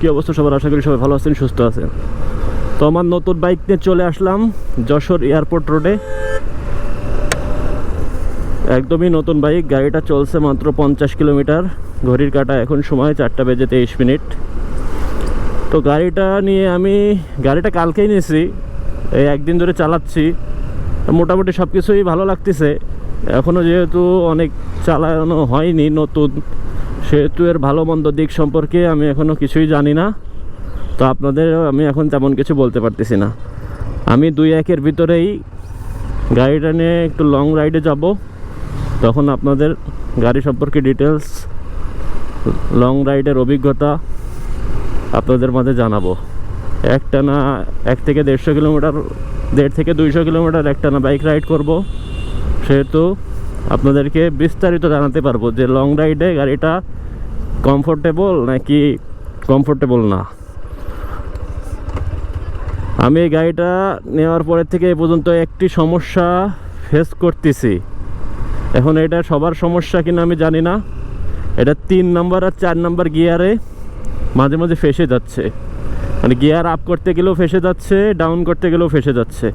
কি অবস্থা সবার? আশা করি সবাই ভালো আছেন, সুস্থ আছেন। তো আমার নতুন বাইক নিয়ে চলে আসলাম যশোর এয়ারপোর্ট রোডে। একদমই নতুন বাইক, গাড়িটা চলছে মাত্র পঞ্চাশ কিলোমিটার। ঘড়ির কাটা এখন সময় চারটা বেজে তেইশ মিনিট। তো গাড়িটা নিয়ে আমি, গাড়িটা কালকেই নিয়েছি, এই একদিন ধরে চালাচ্ছি। মোটামুটি সব কিছুই ভালো লাগতেছে। এখনও যেহেতু অনেক চালানো হয়নি নতুন সেহেতু এর ভালো মন্দ দিক সম্পর্কে আমি এখনও কিছুই জানি না। তো আপনাদের, আমি এখন তেমন কিছু বলতে পারতেছি না। আমি দুই একের ভিতরেই গাড়িটা নিয়ে একটু লং রাইডে যাব। তখন আপনাদের গাড়ি সম্পর্কে ডিটেলস লং রাইডের অভিজ্ঞতা আপনাদের মাঝে জানাব। একটা না এক থেকে দেড়শো কিলোমিটার, দেড় থেকে দুইশো কিলোমিটার একটা না বাইক রাইড করব। সেহেতু আপনাদেরকে বিস্তারিত জানাতে পারব যে লং রাইডে গাড়িটা কমফোর্টেবল নাকি কমফোর্টেবল না। আমি এই গাড়িটা নেওয়ার পরের থেকে এ পর্যন্ত একটি সমস্যা ফেস করতেছি। এখন এটা সবার সমস্যা কিনা আমি জানি না। এটা তিন নাম্বার আর চার নাম্বার গিয়ারে মাঝে মাঝে ফেসে যাচ্ছে। মানে গিয়ার আপ করতে গেলেও ফেসে যাচ্ছে ডাউন করতে গেলেও ফেসে যাচ্ছে।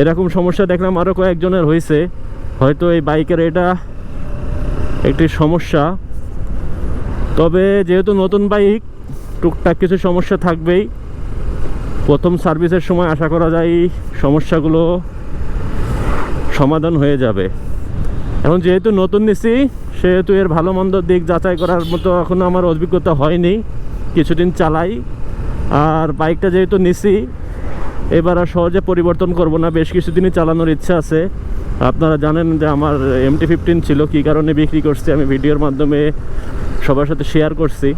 এরকম সমস্যা দেখলাম আরও কয়েকজনের হয়েছে হয়তো এই বাইকের এটা একটি সমস্যা। তবে যেহেতু নতুন বাইক, টুকটাক কিছু সমস্যা থাকবেই। প্রথম সার্ভিসের সময় আশা করা যায় সমস্যাগুলো সমাধান হয়ে যাবে। এখন যেহেতু নতুন নিছি, সেহেতু এর ভালো মন্দ দিক যাচাই করার মতো এখনও আমার অভিজ্ঞতা হয়নি। কিছুদিন চালাই। আর বাইকটা যেহেতু নিছি, এবার আর সহজে পরিবর্তন করব না। বেশ কিছুদিনই চালানোর ইচ্ছা আছে। আপনারা জানেন যে আমার এমটি ফিফটিন ছিল, কী কারণে বিক্রি করছি, আমি ভিডিওর মাধ্যমে সবার সাথে শেয়ার করছি।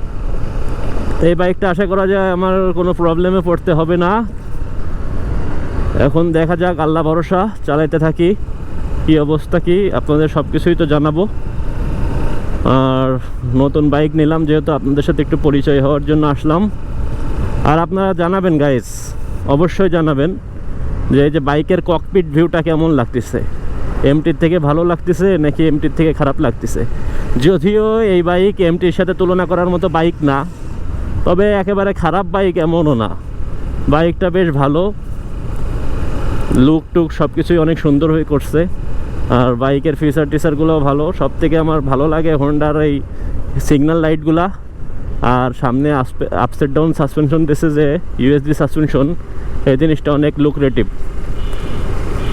এই বাইকটা আশা করা যায় আমার কোনো প্রবলেমে পড়তে হবে না। এখন দেখা যাক, আল্লাহ ভরসা, চালাইতে থাকি। কি অবস্থা কি, আপনাদের সব কিছুই তো জানাব। আর নতুন বাইক নিলাম, যেহেতু আপনাদের সাথে একটু পরিচয় হওয়ার জন্য আসলাম। আর আপনারা জানাবেন গাইস অবশ্যই জানাবেন যে এই যে বাইকের ককপিট ভিউটা কেমন লাগতেছে। এমটির থেকে ভালো লাগতেছে নাকি এমটির থেকে খারাপ লাগতেছে? যদিও এই বাইক এমটির সাথে তুলনা করার মতো বাইক না, তবে একেবারে খারাপ বাইক এমনও না। বাইকটা বেশ ভালো লুক টুক সব কিছুই অনেক সুন্দর হয়ে করছে, আর বাইকের ফিচার টিচারগুলোও ভালো। সব থেকে আমার ভালো লাগে হোন্ডার এই সিগন্যাল লাইটগুলা আর সামনে আপসেট ডাউন সাসপেনশন দিছে যে ইউএসডি সাসপেনশন এই জিনিসটা অনেক লুকরেটিভ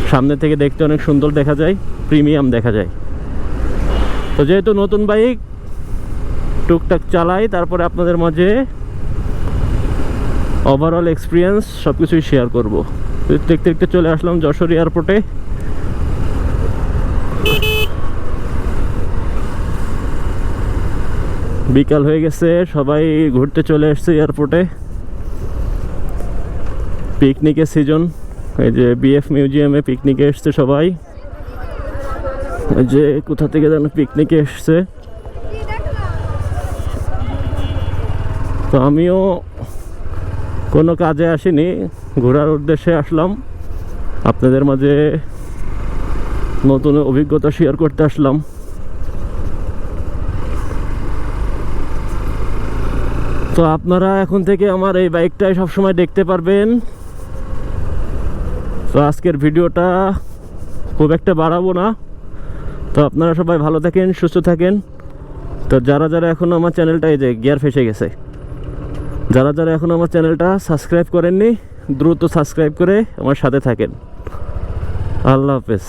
সামনে থেকে দেখতে অনেক সুন্দর দেখা যায়, প্রিমিয়াম দেখা যায়। তো যেহেতু নতুন বাইক, টুকটাক চালাই, তারপরে আপনাদের মাঝে ওভারঅল এক্সপিরিয়েন্স সব কিছুই শেয়ার করব। দেখতে দেখতে চলে আসলাম যশোর এয়ারপোর্টে বিকাল হয়ে গেছে, সবাই ঘুরতে চলে এসছে এয়ারপোর্টে পিকনিকের সিজন এই যে বিএফ মিউজিয়ামে পিকনিকে এসছে সবাই। যে কোথা থেকে যেন পিকনিকে এসছে। তো আমিও কোনো কাজে আসিনি, ঘোরার উদ্দেশ্যে আসলাম। আপনাদের মাঝে নতুন অভিজ্ঞতা শেয়ার করতে আসলাম। তো আপনারা এখন থেকে আমার এই বাইকটাই সবসময় দেখতে পারবেন। তো আজকের ভিডিওটা খুব একটা বাড়াবো না। তো আপনারা সবাই ভালো থাকেন, সুস্থ থাকেন। তো যারা যারা এখনও আমার চ্যানেলটা এই যে গিয়ার ফেসে গেছে, যারা যারা এখনও আমার চ্যানেলটা সাবস্ক্রাইব করেননি, দ্রুত সাবস্ক্রাইব করে আমার সাথে থাকেন। আল্লাহ হাফেজ।